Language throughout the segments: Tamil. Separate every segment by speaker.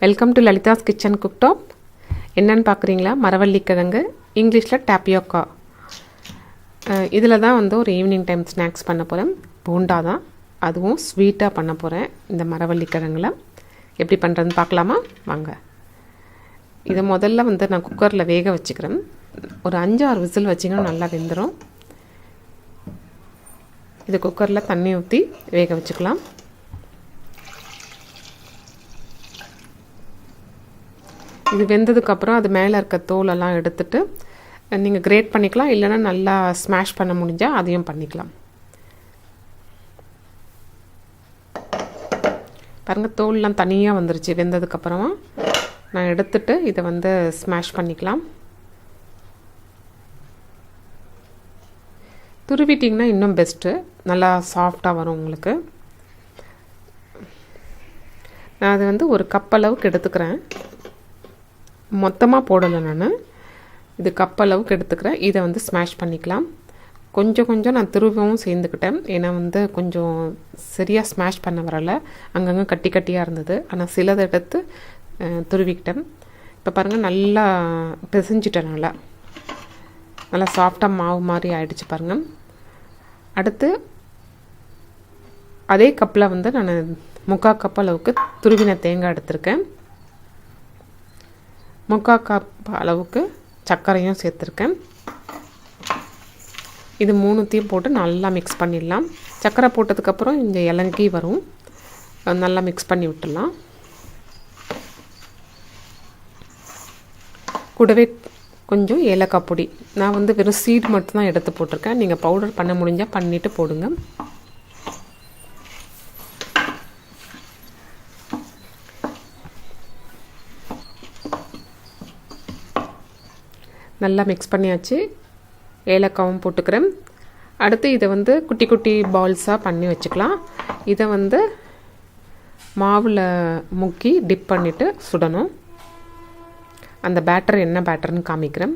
Speaker 1: Welcome to Lalitha's kitchen cooktop என்னன்னு பார்க்குறீங்களா? மரவள்ளி கிழங்கு இங்கிலீஷில் டேப்பியோக்கா இதில் தான் வந்து ஒரு ஈவினிங் டைம் ஸ்நாக்ஸ் பண்ண போகிறேன் பூண்டா தான். அதுவும் ஸ்வீட்டாக பண்ண போகிறேன் இந்த மரவள்ளி கிழங்குல. எப்படி பண்ணுறதுன்னு பார்க்கலாமா? வாங்க. இதை முதல்ல வந்து நான் குக்கரில் வேக வச்சுக்கிறேன். ஒரு அஞ்சு ஆறு விசில் வச்சிங்கன்னா நல்லா வெந்துடும் இது குக்கரில் தண்ணி ஊற்றி வேக வச்சுக்கலாம். இது வெந்ததுக்கப்புறம் அது மேலே இருக்க தோலெல்லாம் எடுத்துட்டு நீங்கள் கிரேட் பண்ணிக்கலாம். இல்லைன்னா நல்லா ஸ்மாஷ் பண்ண முடிஞ்சால் அதையும் பண்ணிக்கலாம். பாருங்கள் தோல்லாம் தனியாக வந்துருச்சு. வெந்ததுக்கப்புறமா நான் எடுத்துட்டு இதை வந்து ஸ்மாஷ் பண்ணிக்கலாம். துருவிட்டிங்கன்னா இன்னும் பெஸ்ட்டு நல்லா சாஃப்டாக வரும் உங்களுக்கு. நான் அது வந்து ஒரு கப் அளவுக்கு எடுத்துக்கிறேன். மொத்தமாக போடலை நான். இது கப் அளவுக்கு எடுத்துக்கிறேன். இதை வந்து ஸ்மாஷ் பண்ணிக்கலாம். கொஞ்சம் கொஞ்சம் நான் திரும்பவும் சேர்ந்துக்கிட்டேன். ஏன்னா வந்து கொஞ்சம் சரியாக ஸ்மாஷ் பண்ண வரலை. அங்கங்கே கட்டி கட்டியாக இருந்தது. ஆனால் சிலதை எடுத்து துருவிக்கிட்டேன். இப்போ பாருங்கள் நல்லா பிசைஞ்சிட்டேன் நல்லா. நல்லா சாஃப்டாக மாவு மாதிரி ஆயிடுச்சு பாருங்கள் அடுத்து அதே கப்பில் வந்து நான் முக்கால் கப் அளவுக்கு துருவின தேங்காய் எடுத்திருக்கேன். முக்கால் கப் அளவுக்கு சர்க்கரையும் சேர்த்துருக்கேன். இது மூணுத்தையும் போட்டு நல்லா மிக்ஸ் பண்ணிடலாம். சர்க்கரை போட்டதுக்கப்புறம் இந்த இலங்கி வரும். நல்லா மிக்ஸ் பண்ணி விட்டுடலாம். கூடவே கொஞ்சம் ஏலக்காய் பொடி. நான் வந்து வெறும் சீட் மட்டும்தான் எடுத்து போட்டிருக்கேன். நீங்கள் பவுடர் பண்ண முடிஞ்சால் பண்ணிவிட்டு போடுங்க. நல்லா மிக்ஸ் பண்ணியாச்சு. ஏலக்காவும் போட்டுக்கிறேன். அடுத்து இதை வந்து குட்டி குட்டி பால்ஸாக பண்ணி வச்சுக்கலாம். இதை வந்து மாவில் முக்கி டிப் பண்ணிவிட்டு சுடணும். அந்த பேட்டர் என்ன பேட்டர்னு காமிக்கிறேன்.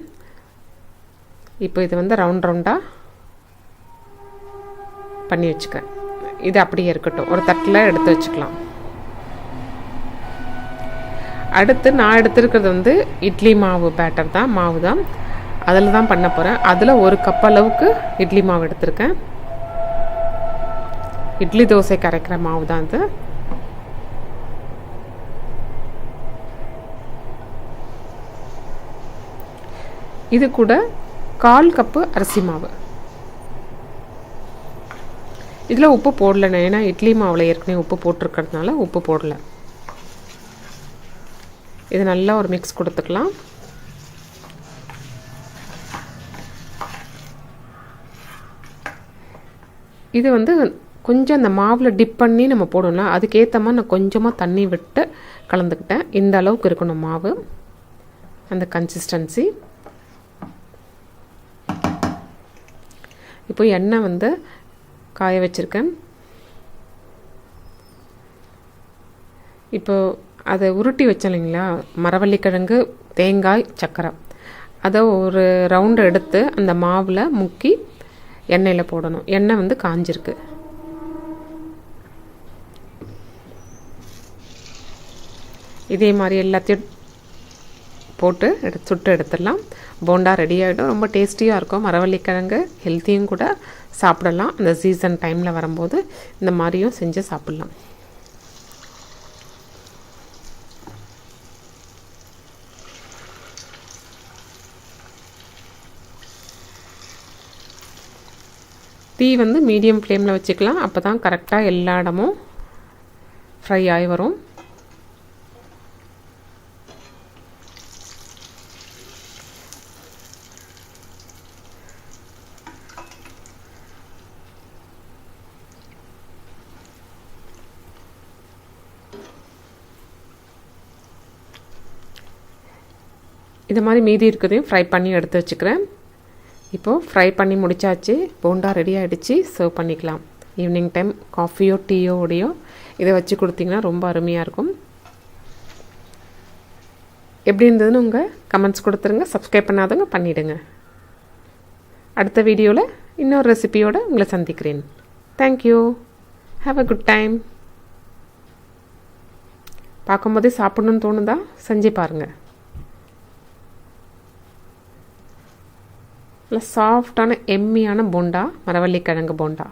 Speaker 1: இப்போ இது வந்து ரவுண்ட் ரவுண்டாக பண்ணி வச்சுக்கிறேன். இது அப்படியே இருக்கட்டும். ஒரு தட்டில் எடுத்து வச்சுக்கலாம். அடுத்து நான் எடுத்துருக்கிறது வந்து இட்லி மாவு பேட்டர் தான் மாவு தான். அதில் தான் பண்ண போகிறேன் அதில் ஒரு கப் அளவுக்கு இட்லி மாவு எடுத்திருக்கேன். இட்லி தோசை கரைக்கிற மாவு தான் இது. இது கூட கால் கப்பு அரிசி மாவு. இதில் உப்பு போடலண்ணே ஏன்னா இட்லி மாவில் ஏற்கனவே உப்பு போட்டிருக்கிறதுனால உப்பு போடலை. இது நல்லா ஒரு மிக்ஸ் கொடுத்துக்கலாம். இது வந்து கொஞ்சம் அந்த மாவில் டிப் பண்ணி நம்ம போடணும் அதுக்கேற்ற மாதிரி நான் கொஞ்சமாக தண்ணி விட்டு கலந்துக்கிட்டேன். இந்த அளவுக்கு இருக்கணும் மாவு. அந்த கன்சிஸ்டன்சி இப்போ எண்ணெய் வந்து காய வச்சுருக்கேன். இப்போ அதை உருட்டி வச்சோம் இல்லைங்களா? மரவள்ளிக்கிழங்கு தேங்காய் சக்கரை. அதை ஒரு ரவுண்டு எடுத்து அந்த மாவில் முக்கி எண்ணெயில் போடணும். எண்ணெய் வந்து காஞ்சிருக்கு. இதே மாதிரி எல்லாத்தையும் போட்டு எடுத்து சுட்டு எடுத்துடலாம். போண்டா ரெடி ஆகிடும் ரொம்ப டேஸ்டியாக இருக்கும். மரவள்ளிக்கிழங்கு ஹெல்த்தியும் கூட சாப்பிடலாம். அந்த சீசன் டைமில் வரும்போது இந்த மாதிரியும் செஞ்சு சாப்பிட்லாம். தீ வந்து மீடியம் ஃப்ளேமில் வச்சுக்கலாம். அப்போ தான் கரெக்டாக எல்லா இடமும் ஃப்ரை ஆகி வரும். இது மாதிரி மீதி இருக்கிறதையும் ஃப்ரை பண்ணி எடுத்து வச்சுக்கிறேன். இப்போது ஃப்ரை பண்ணி முடித்தாச்சு போண்டா ரெடி ஆகிடுச்சு சர்வ் பண்ணிக்கலாம். ஈவினிங் டைம் காஃபியோ டீயோ உடையோ இதை வச்சு கொடுத்தீங்கன்னா ரொம்ப அருமையாக இருக்கும். எப்படி இருந்ததுன்னு உங்கள் கமெண்ட்ஸ் கொடுத்துருங்க சப்ஸ்கிரைப் பண்ணாதவங்க பண்ணிவிடுங்க அடுத்த வீடியோவில் இன்னொரு ரெசிபியோடு உங்களை சந்திக்கிறேன். Thank you have a good time பார்க்கும்போதே சாப்பிட்ணுன்னு தோணுதா? செஞ்சு பாருங்கள் நல்லா சாஃப்டான எம்மியான போண்டா மரவள்ளி கிழங்கு போண்டா.